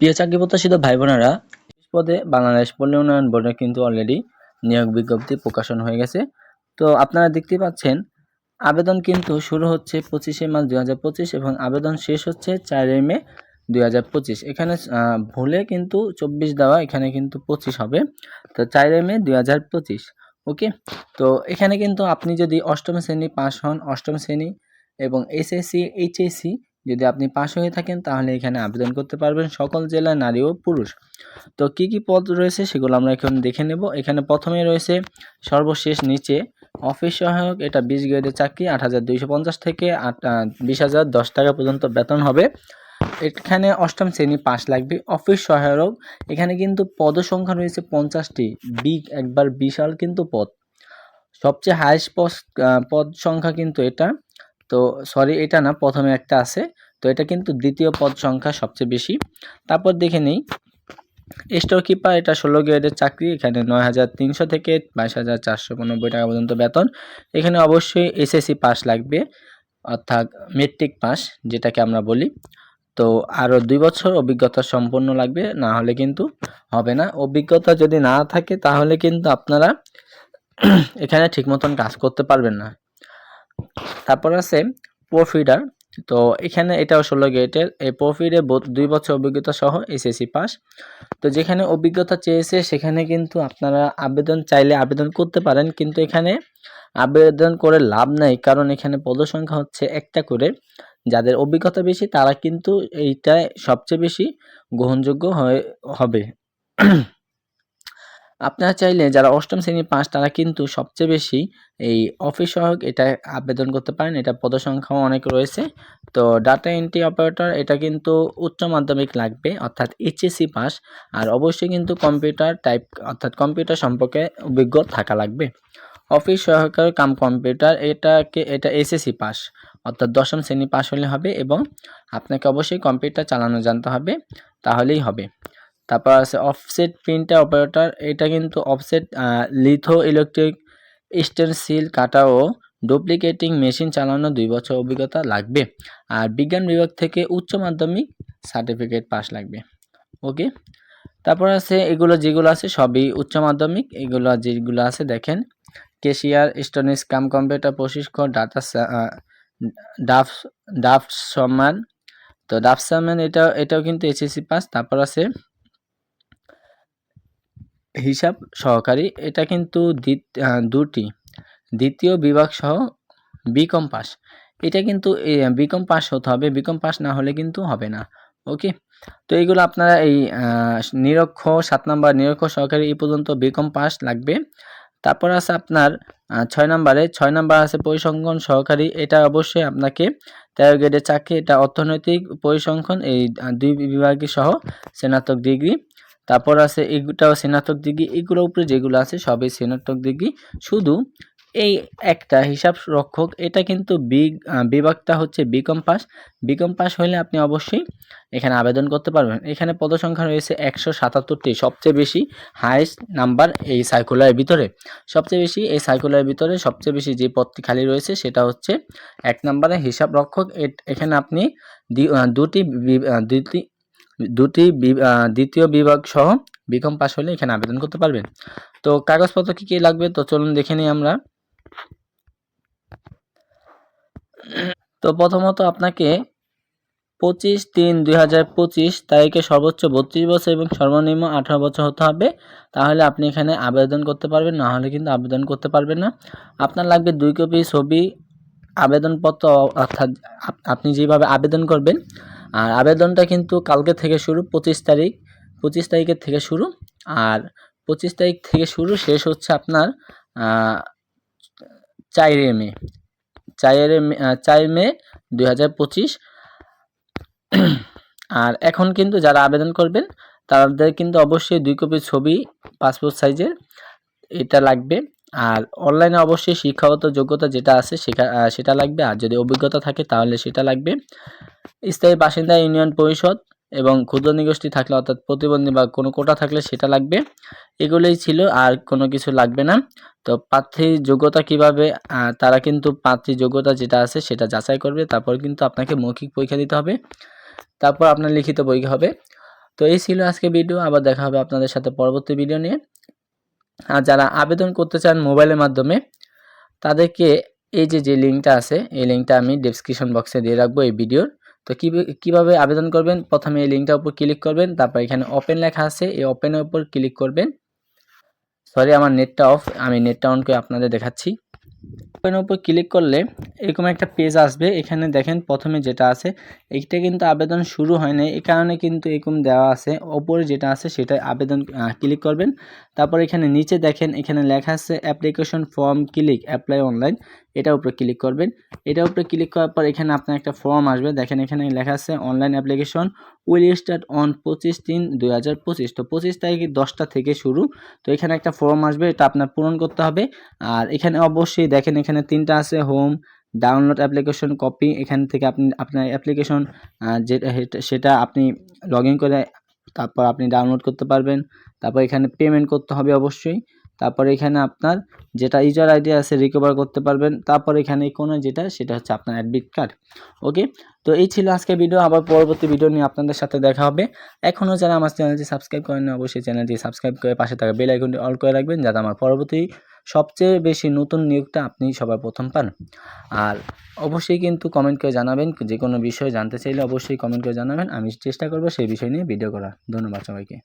প্রিয় চাকরি প্রত্যাশিত ভাই বোনেরা পদে বাংলাদেশ পল্লী উন্নয়ন বোর্ডে কিন্তু অলরেডি নিয়োগ বিজ্ঞপ্তি প্রকাশন হয়ে গেছে। তো আপনারা দেখতে পাচ্ছেন, আবেদন কিন্তু শুরু হচ্ছে পঁচিশে মার্চ দু হাজার পঁচিশ এবং আবেদন শেষ হচ্ছে চারই মে দুই হাজার পঁচিশ। এখানে ভুলে কিন্তু চব্বিশ দেওয়া এখানে কিন্তু পঁচিশ হবে। তো চারই মে দুই হাজার পঁচিশ, ওকে? তো এখানে কিন্তু আপনি যদি অষ্টম শ্রেণি পাস হন, অষ্টম শ্রেণি এবং এসএসসি, এইচএসসি যদি আপনি পাশ হয়ে থাকেন, তাহলে এখানে আবেদন করতে পারবেন সকল জেলার নারী ও পুরুষ। তো কি কি পদ রয়েছে সেগুলো আমরা এখন দেখে নেব। এখানে প্রথমে রয়েছে সর্বশেষ নিচে অফিস সহায়ক, এটা বিশ গ্রেডের চাকরি, আট হাজার দুইশো পঞ্চাশ থেকে আট বিশ হাজার দশ টাকা পর্যন্ত বেতন হবে। এখানে অষ্টম শ্রেণি পাস লাগবে। অফিস সহায়ক, এখানে কিন্তু পদ সংখ্যা রয়েছে পঞ্চাশটি। বিগ একবার বিশাল কিন্তু পদ। সবচেয়ে হাইস্ট পদ পদ সংখ্যা কিন্তু এটা। তো সরি, এটা না, প্রথমে একটা আছে। তো এটা কিন্তু দ্বিতীয় পদ সংখ্যা সবচেয়ে বেশি। তারপর দেখে নেই। স্টোর কিপার এটা ষোলো গ্রেডের চাকরি, এখানে নয় হাজার তিনশো থেকে বাইশ হাজার চারশো পঁচানব্বই টাকা পর্যন্ত বেতন। এখানে অবশ্যই এসএসসি পাস লাগবে, অর্থাৎ মেট্রিক পাস যেটাকে আমরা বলি। তো আরও দুই বছর অভিজ্ঞতা সম্পন্ন লাগবে, না হলে কিন্তু হবে না। অভিজ্ঞতা যদি না থাকে, তাহলে কিন্তু আপনারা এখানে ঠিক মতন কাজ করতে পারবেন না। তারপর আছে প্রফিডার তো এখানে এটাও ষোলো গেটের এই প্রফিডে দুই বছর অভিজ্ঞতা সহ এসএসসি পাস তো যেখানে অভিজ্ঞতা চেয়েছে, সেখানে কিন্তু আপনারা আবেদন চাইলে আবেদন করতে পারেন। কিন্তু এখানে আবেদন করে লাভ নাই, কারণ এখানে পদসংখ্যা হচ্ছে একটা করে। যাদের অভিজ্ঞতা বেশি, তারা কিন্তু এইটায় সবচেয়ে বেশি গ্রহণযোগ্য হয়ে, হবে। আপনারা চাইলে যারা অষ্টম শ্রেণি পাস তারা কিন্তু সবচেয়ে বেশি এই অফিস সহায়ক এটা আবেদন করতে পারেন। এটা পদসংখ্যাও অনেক রয়েছে। তো ডাটা এন্ট্রি অপারেটর এটা কিন্তু উচ্চ মাধ্যমিক লাগবে, অর্থাৎ এইচএসসি পাস। আর অবশ্যই কিন্তু কম্পিউটার টাইপ অর্থাৎ কম্পিউটার সম্পর্কে অভিজ্ঞ থাকা লাগবে। অফিস সহায়কের কাম কম্পিউটার এটাকে, এটা এসএসসি পাস, অর্থাৎ দশম শ্রেণি পাস হলে হবে এবং আপনাকে অবশ্যই কম্পিউটার চালানো জানতে হবে, তাহলেই হবে। তারপর আছে অফসেট প্রিন্টার অপারেটর এটা কিন্তু অফসেট লিথো ইলেকট্রিক স্টেনসিল কাটা ও ডুপ্লিকেটিং মেশিন চালানো দুই বছর অভিজ্ঞতা লাগবে। আর বিজ্ঞান বিভাগ থেকে উচ্চ মাধ্যমিক সার্টিফিকেট পাস লাগবে। ওকে তারপর আছে এগুলো যেগুলো আছে সবই উচ্চ মাধ্যমিক, এগুলো যেগুলো আছে দেখেন, কেশিয়ার স্টোনিস কাম কম্পিউটার প্রশিক্ষণ ডাটা ডাফ ডাফ সম্মান। তো ডাফ সম্মান এটা এটাও কিন্তু এসএসসি পাস তারপর আছে হিসাব সহকারী, এটা কিন্তু দুটি। দ্বিতীয় বিভাগ সহ বিকম পাস। এটা কিন্তু বিকম পাস হতে হবে, বিকম পাস না হলে কিন্তু হবে না। ওকে? তো এইগুলো আপনারা এই নিরক্ষ, সাত নম্বর নিরক্ষ সহকারী এই পর্যন্ত বিকম পাস লাগবে। তারপর আছে আপনার ছয় নম্বরে। ছয় নম্বর আছে পরিসংখ্যান সহকারী। এটা অবশ্যই আপনাকে তেরো গ্রেডের চাকরি, এটা অর্থনৈতিক পরিসংখ্যান, এই দুই বিভাগে সহ স্নাতক ডিগ্রি তারপর আছে এগুটাও স্নাতক ডিগ্রি, এগুলোর উপরে যেগুলো আছে সবই স্নাতক ডিগ্রি। শুধু এই একটা হিসাব রক্ষক, এটা কিন্তু বিগ বিভাগটা হচ্ছে বিকম পাস। বিকম পাস হলে আপনি অবশ্যই এখানে আবেদন করতে পারবেন। এখানে পদসংখ্যা রয়েছে একশো সাতাত্তরটি, সবচেয়ে বেশি হায়েস্ট নাম্বার এই সাইকুলারের ভিতরে। সবচেয়ে বেশি এই সাইকুলারের ভিতরে সবচেয়ে বেশি যে পদটি খালি রয়েছে সেটা হচ্ছে এক নম্বরে হিসাব রক্ষক। এখানে আপনি দুটি দুটি দুটি দ্বিতীয় বিভাগ সহ বিকম পাস হলে এখানে আবেদন করতে পারবেন তো কাগজপত্র কী কী লাগবে? তো চলুন দেখে নিই আমরা। তো প্রথমত আপনাকে পঁচিশ তিন দুই হাজার পঁচিশ তারিখে সর্বোচ্চ বত্রিশ বছর এবং সর্বনিম্ন আঠারো বছর হতে হবে। তাহলে আপনি এখানে আবেদন করতে পারবেন, না হলে কিন্তু আবেদন করতে পারবেন না। আপনার লাগবে দুই কপি ছবি, আবেদনপত্র অর্থাৎ আপনি যেভাবে আবেদন করবেন আর আবেদনটা কিন্তু কালকে থেকে শুরু, পঁচিশ তারিখ, পঁচিশ তারিখের থেকে শুরু। আর পঁচিশ তারিখ থেকে শুরু শেষ হচ্ছে আপনার চারে মে চারে মে চার মে দুই হাজার পঁচিশ। আর এখন কিন্তু যারা আবেদন করবেন, তাদের কিন্তু অবশ্যই দুই কপি ছবি, পাসপোর্ট সাইজের এটা লাগবে। আর অনলাইনে অবশ্যই শিক্ষাগত যোগ্যতা যেটা আছে সেটা সেটা লাগবে। আর যদি অভিজ্ঞতা থাকে তাহলে সেটা লাগবে। স্থায়ী বাসিন্দা ইউনিয়ন পরিষদ এবং ক্ষুদ্র নিগোষ্ঠী থাকলে অর্থাৎ প্রতিবন্ধী বা কোনো কোটা থাকলে সেটা লাগবে। এগুলোই ছিল আর কোনো কিছু লাগবে না। তো প্রার্থীর যোগ্যতা কীভাবে তারা কিন্তু প্রার্থীর যোগ্যতা যেটা আছে সেটা যাচাই করবে। তারপর কিন্তু আপনাকে মৌখিক পরীক্ষা দিতে হবে। তারপর আপনার লিখিত পরীক্ষা হবে। তো এই ছিল আজকে ভিডিও আবার দেখা হবে আপনাদের সাথে পরবর্তী ভিডিও নিয়ে। আর যারা আবেদন করতে চান মোবাইলের মাধ্যমে, তাদেরকে এই যে যে লিঙ্কটা আছে, এই লিঙ্কটা আমি ডিসক্রিপশন বক্সে দিয়ে রাখব এই ভিডিওর। তো কীভাবে কীভাবে আবেদন করবেন? প্রথমে এই লিঙ্কটার উপর ক্লিক করবেন, তারপর এখানে ওপেন লেখা আছে, এই ওপেনের উপর ক্লিক করবেন। সরি আমার নেটটা অফ আমি নেটটা অন করে আপনাদের দেখাচ্ছি। ওপেনের উপর ক্লিক করলে এরকম একটা পেজ আসবে। এখানে দেখেন প্রথমে যেটা আছে, এইটা কিন্তু আবেদন শুরু হয় নাই। এই কারণে কিন্তু এরকম দেওয়া আছে। ওপরে যেটা আছে সেটা আবেদন ক্লিক করবেন। তারপর এখানে নিচে দেখেন, এখানে লেখা আছে application form click, apply online. এটার উপরে ক্লিক করবেন। এটার উপরে ক্লিক করার পর এখানে আপনার একটা ফর্ম আসবে। দেখেন এখানে লেখা আছে online application will start on পঁচিশ তিন দুই হাজার পঁচিশ। তো পঁচিশ তারিখে দশটা থেকে শুরু। তো এখানে একটা ফর্ম আসবে, এটা আপনার পূরণ করতে হবে। আর এখানে অবশ্যই দেখেন এখানে তিনটা আছে হোম ডাউনলোড অ্যাপ্লিকেশন কপি এখান থেকে আপনি, আপনার অ্যাপ্লিকেশন যেটা সেটা আপনি লগ করে তারপর আপনি ডাউনলোড করতে পারবেন। তারপর এখানে পেমেন্ট করতে হবে অবশ্যই। তারপর এখানে আপনার যেটা ইউজার আইডি আছে রিকভার করতে পারবেন। তারপর এখানে কোনো যেটা, সেটা হচ্ছে আপনার অ্যাডমিট কার্ড ওকে তো এই ছিল আজকে ভিডিও আবার পরবর্তী ভিডিও নিয়ে আপনাদের সাথে দেখা হবে। এখনও যারা আমার চ্যানেলটি সাবস্ক্রাইব করেন অবশ্যই চ্যানেলটি সাবস্ক্রাইব করে পাশে থাকা বেল আইকনটি অল করে রাখবেন, যাতে আমার পরবর্তী সবচেয়ে বেশি নতুন নিয়োগটা আপনি সবার প্রথম পান। আর অবশ্যই কিন্তু কমেন্ট করে জানাবেন যে কোনো বিষয় জানতে চাইলে অবশ্যই কমেন্ট করে জানাবেন। আমি চেষ্টা করব সেই বিষয় নিয়ে ভিডিও করার। ধন্যবাদ সবাইকে।